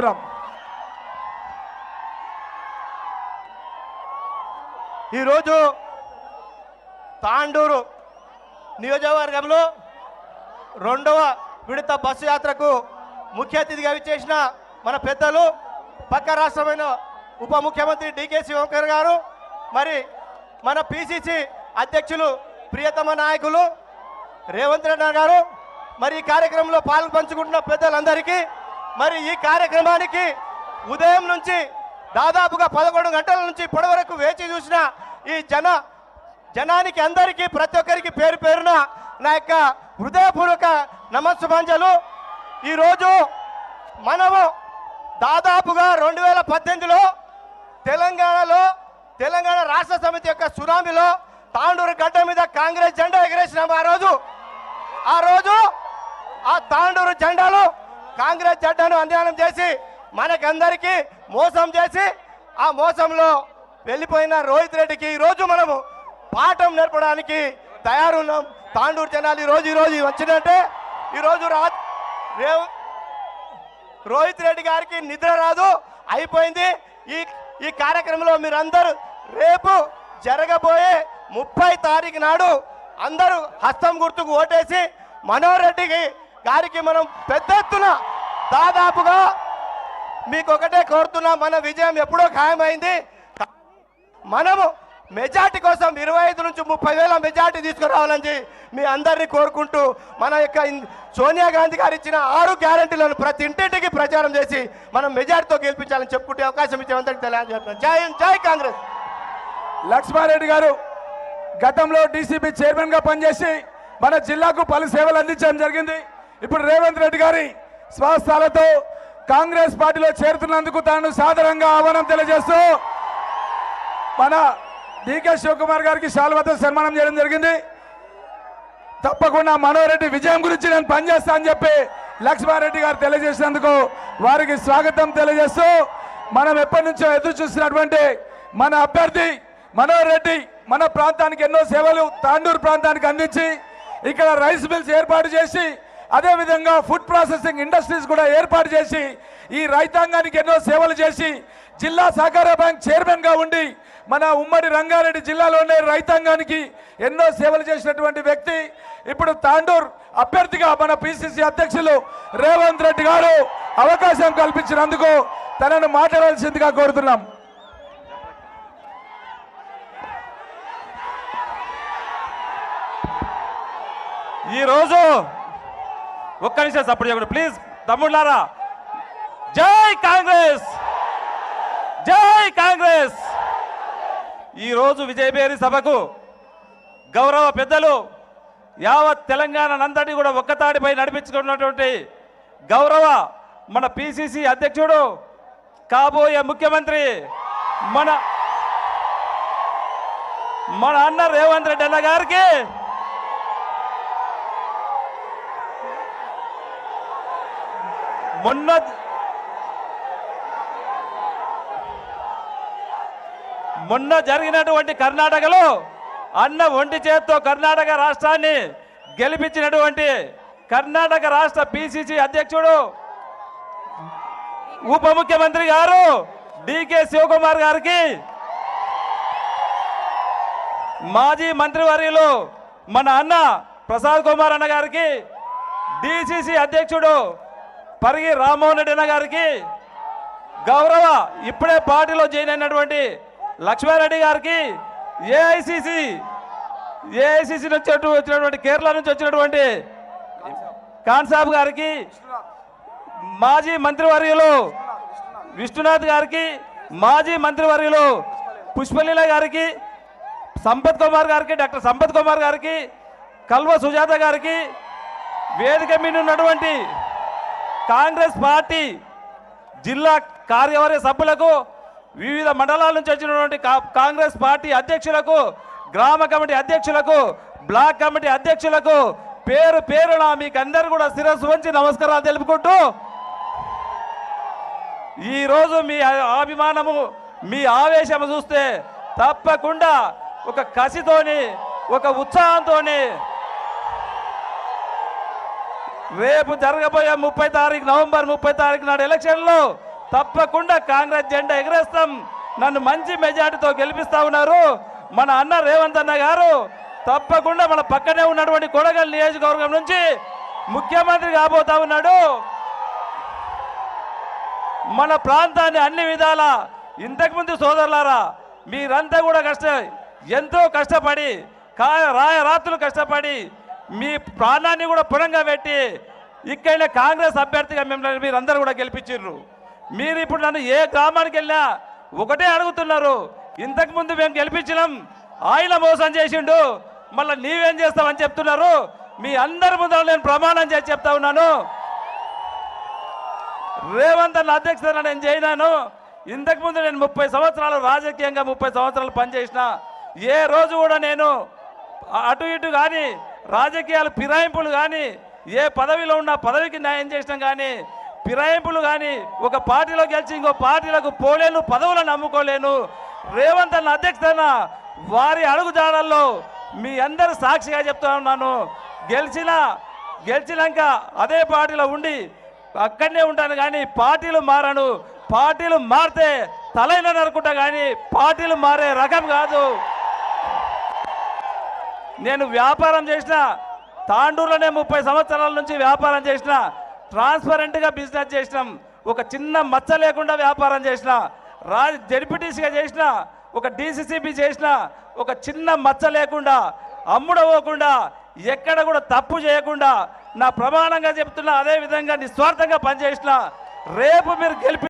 కోరుతున్నాం ఈరోజు తాండూరు నియోజకవర్గంలో రెండవ విడత బస్సు యాత్రకు ముఖ్య అతిథిగా విచ్చేసిన మన పెద్దలు పక్క రాష్ట్రమైన ఉప ముఖ్యమంత్రి డికే శివకర్ గారు మరి మన పిసిసి అధ్యక్షులు ప్రియతమ నాయకులు రేవంత్ రెడ్డి గారు మరి ఈ కార్యక్రమంలో పాలు పంచుకుంటున్న పెద్దలందరికీ మరి ఈ కార్యక్రమానికి ఉదయం నుంచి దాదాపుగా పదకొండు గంటల నుంచి ఇప్పటి వరకు వేచి చూసిన ఈ జన జనానికి అందరికీ ప్రతి ఒక్కరికి పేరు పేరున నా యొక్క హృదయపూర్వక నమస్సుమాంజలు ఈరోజు మనము దాదాపుగా రెండు వేల పద్దెనిమిదిలో తెలంగాణలో తెలంగాణ రాష్ట్ర సమితి యొక్క సునామీలో తాండూరు గడ్డ మీద కాంగ్రెస్ జెండా ఎగరేసినాము ఆ రోజు. ఆ రోజు ఆ తాండూరు జెండాలు కాంగ్రెస్ చట్టాన్ని అన్యాయం చేసి మనకందరికీ మోసం చేసి ఆ మోసంలో వెళ్ళిపోయిన రోహిత్ రెడ్డికి ఈరోజు మనము పాఠం నేర్పడానికి తయారున్నాం. తాండూరు జనాలు ఈరోజు ఈరోజు వచ్చినట్టే. ఈరోజు రా రోహిత్ రెడ్డి గారికి నిద్ర రాదు అయిపోయింది. ఈ ఈ కార్యక్రమంలో మీరందరూ రేపు జరగబోయే ముప్పై తారీఖు నాడు అందరూ హస్తం గుర్తుకు ఓటేసి మనోహర్ రెడ్డికి దానికి మనం పెద్ద ఎత్తున దాదాపుగా మీకు ఒకటే కోరుతున్నా మన విజయం ఎప్పుడో ఖాయమైంది. మనము మెజార్టీ కోసం ఇరవై ఐదు నుంచి ముప్పై వేల మెజార్టీ తీసుకురావాలని చెప్పి మీ అందరినీ కోరుకుంటూ మన యొక్క సోనియా గాంధీ గారు ఇచ్చిన ఆరు గ్యారంటీలను ప్రతి ఇంటింటికి ప్రచారం చేసి మనం మెజార్టీతో గెలిపించాలని చెప్పుకుంటే అవకాశం ఇచ్చే అందరికీ తెలియజేస్తున్నాం జై జై కాంగ్రెస్. లక్ష్మారెడ్డి గారు గతంలో డీసీపీ చైర్మన్గా పనిచేసి మన జిల్లాకు పలు సేవలు అందించడం జరిగింది. ఇప్పుడు రేవంత్ రెడ్డి గారి స్వాస్థాలతో కాంగ్రెస్ పార్టీలో చేరుతున్నందుకు తాను సాధారణంగా ఆహ్వానం తెలియజేస్తూ మన డికే శివకుమార్ గారికి శాల్వతో సన్మానం చేయడం జరిగింది. తప్పకుండా మనోరెడ్డి విజయం గురించి నేను పనిచేస్తా అని చెప్పి లక్ష్మారెడ్డి గారు తెలియజేసినందుకు వారికి స్వాగతం తెలియజేస్తూ మనం ఎప్పటి నుంచో ఎదురు చూసినటువంటి మన అభ్యర్థి మనోహర్ రెడ్డి మన ప్రాంతానికి ఎన్నో సేవలు తాండూరు ప్రాంతానికి అందించి ఇక్కడ రైస్ మిల్స్ ఏర్పాటు చేసి అదేవిధంగా ఫుడ్ ప్రాసెసింగ్ ఇండస్ట్రీస్ కూడా ఏర్పాటు చేసి ఈ రైతాంగానికి ఎన్నో సేవలు చేసి జిల్లా సహకార బ్యాంక్ చైర్మన్గా ఉండి మన ఉమ్మడి రంగారెడ్డి జిల్లాలోనే రైతాంగానికి ఎన్నో సేవలు చేసినటువంటి వ్యక్తి. ఇప్పుడు తాండూర్ అభ్యర్థిగా మన పిసిసి అధ్యక్షులు రేవంత్ రెడ్డి గారు అవకాశం కల్పించినందుకు తనను మాట్లాడాల్సిందిగా కోరుతున్నాం. ఈరోజు ఒక్క నిమిషం సపోర్ట్ చేయకూడదు ప్లీజ్ తమ్ముళ్ళారా? జై కాంగ్రెస్! జై కాంగ్రెస్! ఈరోజు విజయభేరి సభకు గౌరవ పెద్దలు యావత్ తెలంగాణ నంతటి కూడా ఒక్కతాడిపై నడిపించుకున్నటువంటి గౌరవ మన పిసిసి అధ్యక్షుడు కాబోయే ముఖ్యమంత్రి మన మన అన్న రేవంత్ రెడ్డి అన్న గారికి మొన్న మొన్న జరిగినటువంటి కర్ణాటకలో అన్న ఒంటి చేత్తో కర్ణాటక రాష్ట్రాన్ని గెలిపించినటువంటి కర్ణాటక రాష్ట్ర పిసిసి అధ్యక్షుడు ఉప ముఖ్యమంత్రి గారు డికే శివకుమార్ గారికి మాజీ మంత్రివర్యులు మన అన్న ప్రసాద్ కుమార్ అన్న గారికి డిసిసి అధ్యక్షుడు పరిగి రామ్మోహన్ రెడ్డి గారికి గౌరవ ఇప్పుడే పార్టీలో జాయిన్ అయినటువంటి లక్ష్మారెడ్డి గారికి ఏఐసిసి ఏఐసిసి నుంచి వచ్చినటువంటి కేరళ నుంచి వచ్చినటువంటి కాన్సాబ్ గారికి మాజీ మంత్రివర్యులు విష్ణునాథ్ గారికి మాజీ మంత్రివర్యులు పుష్పలీల గారికి సంపత్ కుమార్ గారికి డాక్టర్ సంపత్ కుమార్ గారికి కల్వ సుజాత గారికి వేదిక మీద ఉన్నటువంటి కాంగ్రెస్ పార్టీ జిల్లా కార్యవర్గ సభ్యులకు వివిధ మండలాల నుంచి వచ్చినటువంటి కా- కాంగ్రెస్ పార్టీ అధ్యక్షులకు గ్రామ కమిటీ అధ్యక్షులకు బ్లాక్ కమిటీ అధ్యక్షులకు పేరు పేరున మీకు అందరు కూడా శిరస్సు వంచి నమస్కారాలు తెలుపుకుంటూ ఈరోజు మీ అభిమానము మీ ఆవేశము చూస్తే తప్పకుండా ఒక కసితోని ఒక ఉత్సాహంతోని రేపు జరగబోయే ముప్పై తారీఖు నవంబర్ ముప్పై తారీఖు నాడు ఎలక్షన్లో తప్పకుండా కాంగ్రెస్ జెండా ఎగరేస్తాం. నన్ను మంచి మెజార్టీతో గెలిపిస్తా ఉన్నారు. మన అన్న రేవంత్ అన్న గారు తప్పకుండా మన పక్కనే ఉన్నటువంటి కొడగల్ నియోజకవర్గం నుంచి ముఖ్యమంత్రి కాబోతా ఉన్నాడు. మన ప్రాంతాన్ని అన్ని విధాల ఇంతకుముందు సోదరులారా మీరంతా కూడా కష్ట ఎంతో కష్టపడి కా రాయ రాత్రులు కష్టపడి మీ ప్రాణాన్ని కూడా పురంగా పెట్టి ఇక్కడనే కాంగ్రెస్ అభ్యర్థిగా మిమ్మల్ని మీరందరూ కూడా గెలిపించారు మీరు ఇప్పుడు నన్ను ఏ గ్రామానికి వెళ్ళినా ఒకటే అడుగుతున్నారు. ఇంతకుముందు మేము గెలిపించినాం ఆయన మోసం చేసిండు మళ్ళీ నీవేం చేస్తావని చెప్తున్నారు. మీ అందరి ముందర నేను ప్రమాణం చేసి చెప్తా ఉన్నాను. రేవంత్ అన్న అధ్యక్షతన నేను చేయనాను. ఇంతకుముందు నేను ముప్పై సంవత్సరాలు రాజకీయంగా ముప్పై సంవత్సరాలు పనిచేసిన ఏ రోజు కూడా నేను అటు ఇటు కానీ రాజకీయాలు ఫిరాయింపులు కానీ ఏ పదవిలో ఉన్న పదవికి న్యాయం చేసినాం కానీ ఫిరాయింపులు కానీ ఒక పార్టీలో గెలిచి ఇంకో పార్టీలకు పోలేను పదవులను నమ్ముకోలేను. రేవంత్ అన్న అధ్యక్షతన వారి అడుగుజాడల్లో మీ అందరు సాక్షిగా చెప్తా ఉన్నాను. గెలిచిన గెలిచినాక అదే పార్టీలో ఉండి అక్కడనే ఉంటాను కానీ పార్టీలు మారను. పార్టీలు మారితే తలైన అనుకుంటా కానీ పార్టీలు మారే రకం కాదు. నేను వ్యాపారం చేసిన తాండూరులోనే ముప్పై సంవత్సరాల నుంచి వ్యాపారం చేసిన ట్రాన్స్పరెంట్గా బిజినెస్ చేసినాం ఒక చిన్న మచ్చ లేకుండా వ్యాపారం చేసిన రా జడ్పీటీసీగా చేసిన ఒక డీసీసీబీ చేసిన ఒక చిన్న మచ్చ లేకుండా అమ్ముడవకుండా ఎక్కడ కూడా తప్పు చేయకుండా నా ప్రమాణంగా చెప్తున్నా అదే విధంగా నిస్వార్థంగా పనిచేసిన రేపు మీరు గెలిపి